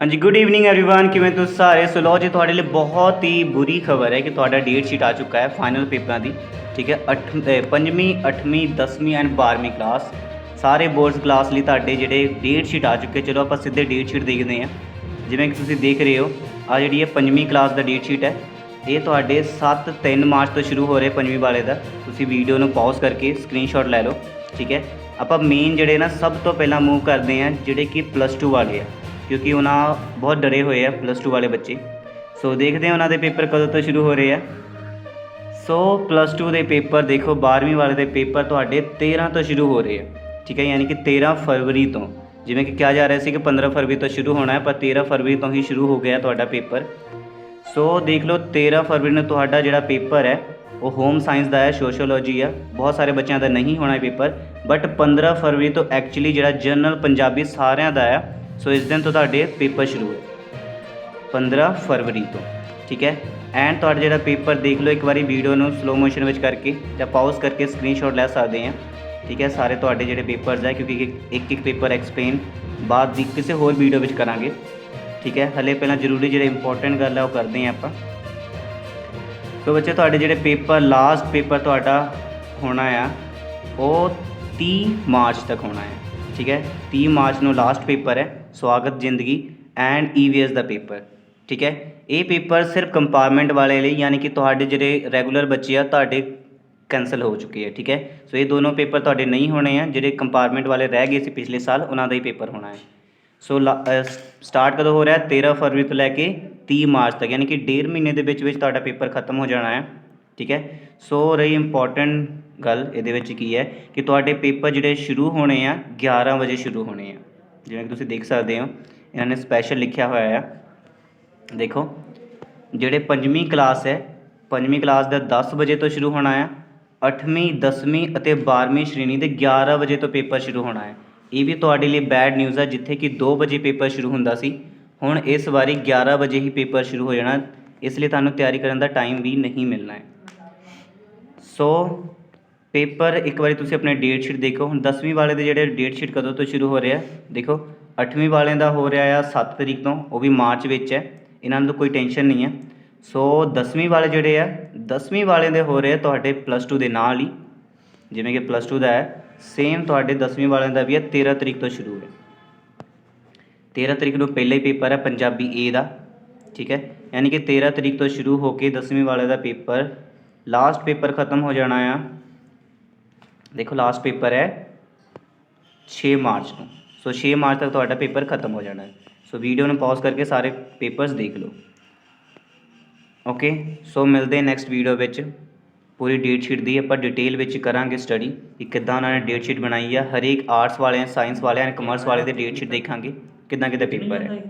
ਹਾਂਜੀ good evening everyone ਕਿਵੇਂ ਤੁਸੀਂ ਸਾਰੇ ਸੋ ਲਓ ਜੀ ਤੁਹਾਡੇ ਲਈ ਬਹੁਤ ਹੀ ਬੁਰੀ ਖਬਰ ਹੈ ਕਿ ਤੁਹਾਡਾ ਡੇਟ ਸ਼ੀਟ ਆ ਚੁੱਕਾ ਹੈ ਫਾਈਨਲ ਪੇਪਰਾਂ ਦੀ ਠੀਕ ਹੈ 8 ਪੰਜਵੀਂ 8ਵੀਂ 10ਵੀਂ ਐਂਡ 12ਵੀਂ ਕਲਾਸ ਸਾਰੇ ਬੋਰਡਸ ਕਲਾਸ ਲਈ ਤੁਹਾਡੇ ਜਿਹੜੇ ਡੇਟ ਸ਼ੀਟ ਆ ਚੁੱਕੇ ਚਲੋ ਆਪਾਂ ਸਿੱਧੇ ਡੇਟ ਸ਼ੀਟ ਦੇਖਦੇ ਹਾਂ ਜਿਵੇਂ ਕਿ ਤੁਸੀਂ ਦੇਖ ਰਹੇ ਹੋ ਆ ਜਿਹੜੀ ਹੈ ਪੰਜਵੀਂ ਕਲਾਸ ਦਾ ਡੇਟ ਸ਼ੀਟ ਹੈ ਇਹ ਤੁਹਾਡੇ 7 3 ਮਾਰਚ ਤੋਂ ਸ਼ੁਰੂ ਹੋ ਰਿਹਾ ਪੰਜਵੀਂ ਵਾਲੇ ਦਾ ਤੁਸੀਂ ਵੀਡੀਓ ਨੂੰ ਪਾਜ਼ ਕਰਕੇ ਸਕਰੀਨਸ਼ਾਟ ਲੈ ਲਓ ਠੀਕ ਹੈ ਆਪਾਂ ਮੇਨ ਜਿਹੜੇ ਨਾ ਸਭ ਤੋਂ ਪਹਿਲਾਂ ਮੂਵ ਕਰਦੇ ਹਾਂ ਜਿਹੜੇ ਕਿ ਪਲੱਸ 2 ਵਾਲੇ ਆ ਕਿਉਂਕਿ ਉਹਨਾਂ ਬਹੁਤ ਡਰੇ ਹੋਏ ਆ ਪਲੱਸ 2 ਵਾਲੇ ਬੱਚੇ। ਸੋ ਦੇਖਦੇ ਹਾਂ ਉਹਨਾਂ ਦੇ ਪੇਪਰ ਕਦੋਂ ਤੋਂ ਸ਼ੁਰੂ ਹੋ ਰਹੇ ਆ। ਸੋ ਪਲੱਸ 2 ਦੇ ਪੇਪਰ ਦੇਖੋ 12ਵੀਂ ਵਾਲੇ ਦੇ ਪੇਪਰ ਤੁਹਾਡੇ 13 ਤੋਂ ਸ਼ੁਰੂ ਹੋ ਰਹੇ ਆ। ਠੀਕ ਹੈ, ਯਾਨੀ ਕਿ 13 ਫਰਵਰੀ ਤੋਂ। ਜਿਵੇਂ ਕਿ ਕਿਹਾ ਜਾ ਰਿਹਾ ਸੀ ਕਿ 15 ਫਰਵਰੀ ਤੋਂ ਸ਼ੁਰੂ ਹੋਣਾ ਹੈ, ਪਰ 13 ਫਰਵਰੀ ਤੋਂ ਹੀ ਸ਼ੁਰੂ ਹੋ ਗਿਆ ਤੁਹਾਡਾ ਪੇਪਰ। ਸੋ ਦੇਖ ਲਓ 13 ਫਰਵਰੀ ਨੂੰ ਤੁਹਾਡਾ ਜਿਹੜਾ ਪੇਪਰ ਹੈ, ਉਹ ਹੋਮ ਸਾਇੰਸ ਦਾ ਹੈ ਸੋਸ਼ੀਓਲੋਜੀ ਆ। ਬਹੁਤ ਸਾਰੇ ਬੱਚਿਆਂ ਦਾ ਨਹੀਂ ਹੋਣਾ ਪੇਪਰ ਬਟ 15 ਫਰਵਰੀ ਤੋਂ ਐਕਚੁਅਲੀ ਜਿਹੜਾ ਜਨਰਲ ਪੰਜਾਬੀ ਸਾਰਿਆਂ ਦਾ ਆ ਸੋ ਇਸ ਦਿਨ ਤੋਂ ਤੁਹਾਡੇ ਪੇਪਰ ਸ਼ੁਰੂ ਹੈ 15 ਫਰਵਰੀ ਤੋਂ, ਠੀਕ ਹੈ? ਐਂਡ ਤੁਹਾਡਾ ਜਿਹੜਾ ਪੇਪਰ ਦੇਖ ਲਓ, ਇੱਕ ਵਾਰੀ ਵੀਡੀਓ ਨੂੰ ਸਲੋ ਮੋਸ਼ਨ ਵਿੱਚ ਕਰਕੇ ਜਾਂ ਪਾਜ਼ ਕਰਕੇ ਸਕਰੀਨਸ਼ਾਟ ਲੈ ਸਕਦੇ ਆ ਠੀਕ ਹੈ? ਸਾਰੇ ਤੁਹਾਡੇ ਜਿਹੜੇ ਪੇਪਰਸ ਹੈ, ਕਿਉਂਕਿ ਇੱਕ- ਇੱਕ ਪੇਪਰ ਐਕਸਪਲੇਨ ਬਾਅਦ ਦੀ ਕਿਸੇ ਹੋਰ ਵੀਡੀਓ ਵਿੱਚ ਕਰਾਂਗੇ, ਠੀਕ ਹੈ? ਹਲੇ ਪਹਿਲਾਂ ਜ਼ਰੂਰੀ ਜਿਹੜੇ ਇੰਪੋਰਟੈਂਟ ਗੱਲ ਹੈ, ਉਹ ਕਰਦੇ ਹਾਂ ਆਪਾਂ। ਸੋ ਬੱਚੇ, ਤੁਹਾਡੇ ਜਿਹੜੇ ਪੇਪਰ ਲਾਸਟ ਪੇਪਰ ਤੁਹਾਡਾ ਹੋਣਾ ਆ, ਉਹ 30 ਮਾਰਚ ਤੱਕ ਹੋਣਾ ਹੈ ਠੀਕ ਹੈ? 30 ਮਾਰਚ ਨੂੰ ਲਾਸਟ ਪੇਪਰ ਹੈ, ਸਵਾਗਤ ਜ਼ਿੰਦਗੀ ਐਂਡ ਈਵੀਐਸ ਦਾ ਪੇਪਰ ਠੀਕ ਹੈ? ਇਹ ਪੇਪਰ ਸਿਰਫ ਕੰਪਾਰਟਮੈਂਟ ਵਾਲੇ ਲਈ, ਯਾਨੀ ਕਿ ਤੁਹਾਡੇ ਜਿਹੜੇ ਰੈਗੂਲਰ ਬੱਚੇ ਆ, ਤੁਹਾਡੇ ਕੈਨਸਲ ਹੋ ਚੁੱਕੇ ਆ, ਠੀਕ ਹੈ? ਸੋ ਇਹ ਦੋਨੋਂ ਪੇਪਰ ਤੁਹਾਡੇ ਨਹੀਂ ਹੋਣੇ ਆ, ਜਿਹੜੇ ਕੰਪਾਰਟਮੈਂਟ ਵਾਲੇ ਰਹਿ ਗਏ ਸੀ ਪਿਛਲੇ ਸਾਲ, ਉਹਨਾਂ ਦਾ ਹੀ ਪੇਪਰ ਹੋਣਾ ਹੈ। ਸੋ ਸਟਾਰਟ ਕਦੋਂ ਹੋ ਰਿਹਾ? ਹੈ? 13 ਫਰਵਰੀ ਤੋਂ ਲੈ ਕੇ 30 ਮਾਰਚ ਤੱਕ, ਯਾਨੀ ਕਿ ਡੇਢ ਮਹੀਨੇ ਦੇ ਵਿੱਚ ਵਿੱਚ ਤੁਹਾਡਾ ਪੇਪਰ ਖਤਮ ਹੋ ਜਾਣਾ ਹੈ। ਠੀਕ ਹੈ? ਸੋ ਰਹੀ ਇੰਪੋਰਟੈਂਟ ਗੱਲ ਇਹਦੇ ਵਿੱਚ ਕੀ ਹੈ ਕਿ ਤੁਹਾਡੇ ਪੇਪਰ ਜਿਹੜੇ ਸ਼ੁਰੂ ਹੋਣੇ ਆ 11 ਵਜੇ ਸ਼ੁਰੂ ਹੋਣੇ ਆ। ਜਿਵੇਂ ਕਿ ਤੁਸੀਂ ਦੇਖ ਸਕਦੇ ਹੋ, ਇਹਨਾਂ ਨੇ ਸਪੈਸ਼ਲ ਲਿਖਿਆ ਹੋਇਆ ਆ। ਦੇਖੋ, ਜਿਹੜੇ ਪੰਜਵੀਂ ਕਲਾਸ ਹੈ, ਪੰਜਵੀਂ ਕਲਾਸ ਦਾ 10 ਵਜੇ ਤੋਂ ਸ਼ੁਰੂ ਹੋਣਾ ਹੈ 8ਵੀਂ 10ਵੀਂ ਅਤੇ 12ਵੀਂ ਸ਼੍ਰੇਣੀ ਦੇ 11 ਵਜੇ ਤੋਂ ਪੇਪਰ ਸ਼ੁਰੂ ਹੋਣਾ ਹੈ। ਇਹ ਵੀ ਤੁਹਾਡੇ ਲਈ ਬੈਡ ਨਿਊਜ਼ ਹੈ ਜਿੱਥੇ ਕਿ 2 ਵਜੇ ਪੇਪਰ ਸ਼ੁਰੂ ਹੁੰਦਾ ਸੀ। ਹੁਣ ਇਸ ਵਾਰੀ 11 ਵਜੇ ਹੀ ਪੇਪਰ ਸ਼ੁਰੂ ਹੋ ਜਾਣਾ। ਇਸ ਲਈ ਤੁਹਾਨੂੰ ਤਿਆਰੀ ਕਰਨ ਦਾ ਟਾਈਮ ਵੀ ਨਹੀਂ ਮਿਲਣਾ ਹੈ। ਸੋ ਪੇਪਰ ਇੱਕ ਵਾਰੀ ਤੁਸੀਂ ਆਪਣੇ ਡੇਟ ਸ਼ੀਟ ਦੇਖੋ। ਹੁਣ 10ਵੀਂ ਵਾਲੇ ਦੇ ਜਿਹੜੇ ਡੇਟ ਸ਼ੀਟ ਕਦੋਂ ਤੋਂ ਸ਼ੁਰੂ ਹੋ ਰਿਹਾ ਦੇਖੋ। 8ਵੀਂ ਵਾਲਿਆਂ ਦਾ ਹੋ ਰਿਹਾ ਆ 7 ਤਰੀਕ ਤੋਂ, ਉਹ ਵੀ ਮਾਰਚ ਵਿੱਚ ਹੈ। ਇਹਨਾਂ ਨੂੰ ਤਾਂ ਕੋਈ ਟੈਨਸ਼ਨ ਨਹੀਂ ਹੈ। ਸੋ 10ਵੀਂ ਵਾਲੇ ਜਿਹੜੇ ਆ 10ਵੀਂ ਵਾਲਿਆਂ ਦੇ ਹੋ ਰਹੇ ਆ ਤੁਹਾਡੇ ਪਲੱਸ 2 ਦੇ ਨਾਲ ਹੀ। ਜਿਵੇਂ ਕਿ ਪਲੱਸ 2 ਦਾ ਹੈ ਸੇਮ ਤੁਹਾਡੇ 10ਵੀਂ ਵਾਲਿਆਂ ਦਾ ਵੀ ਹੈ 13 ਤਰੀਕ ਤੋਂ ਸ਼ੁਰੂ ਹੈ 13 ਤਰੀਕ ਨੂੰ ਪਹਿਲਾ ਹੀ ਪੇਪਰ ਹੈ ਪੰਜਾਬੀ ਏ ਦਾ, ਠੀਕ ਹੈ। ਯਾਨੀ ਕਿ 13 ਤਰੀਕ ਤੋਂ ਸ਼ੁਰੂ ਹੋ ਕੇ 10ਵੀਂ ਵਾਲੇ ਦਾ ਪੇਪਰ ਲਾਸਟ ਪੇਪਰ ਖਤਮ ਹੋ ਜਾਣਾ ਆ। ਦੇਖੋ ਲਾਸਟ ਪੇਪਰ ਹੈ 6 ਮਾਰਚ ਨੂੰ। ਸੋ 6 ਮਾਰਚ ਤੱਕ ਤੁਹਾਡਾ ਪੇਪਰ ਖਤਮ ਹੋ ਜਾਣਾ ਹੈ। ਸੋ ਵੀਡੀਓ ਨੂੰ ਪਾਜ਼ ਕਰਕੇ ਸਾਰੇ ਪੇਪਰਸ ਦੇਖ ਲਓ। ਓਕੇ ਸੋ ਮਿਲਦੇ ਨੈਕਸਟ ਵੀਡੀਓ ਵਿੱਚ। ਪੂਰੀ ਡੇਟ ਸ਼ੀਟ ਦੀ ਆਪਾਂ ਡਿਟੇਲ ਵਿੱਚ ਕਰਾਂਗੇ ਸਟੱਡੀ ਕਿ ਕਿੱਦਾਂ ਉਹਨਾਂ ਨੇ ਡੇਟ ਸ਼ੀਟ ਬਣਾਈ ਆ। ਹਰੇਕ ਆਰਟਸ ਵਾਲਿਆਂ ਸਾਇੰਸ ਵਾਲਿਆਂ ਕਮਰਸ ਵਾਲੇ ਦੇ ਡੇਟ ਸ਼ੀਟ ਦੇਖਾਂਗੇ। ਕਿੱਦਾਂ ਕਿੱਦਾਂ ਪੇਪਰ ਹੈ।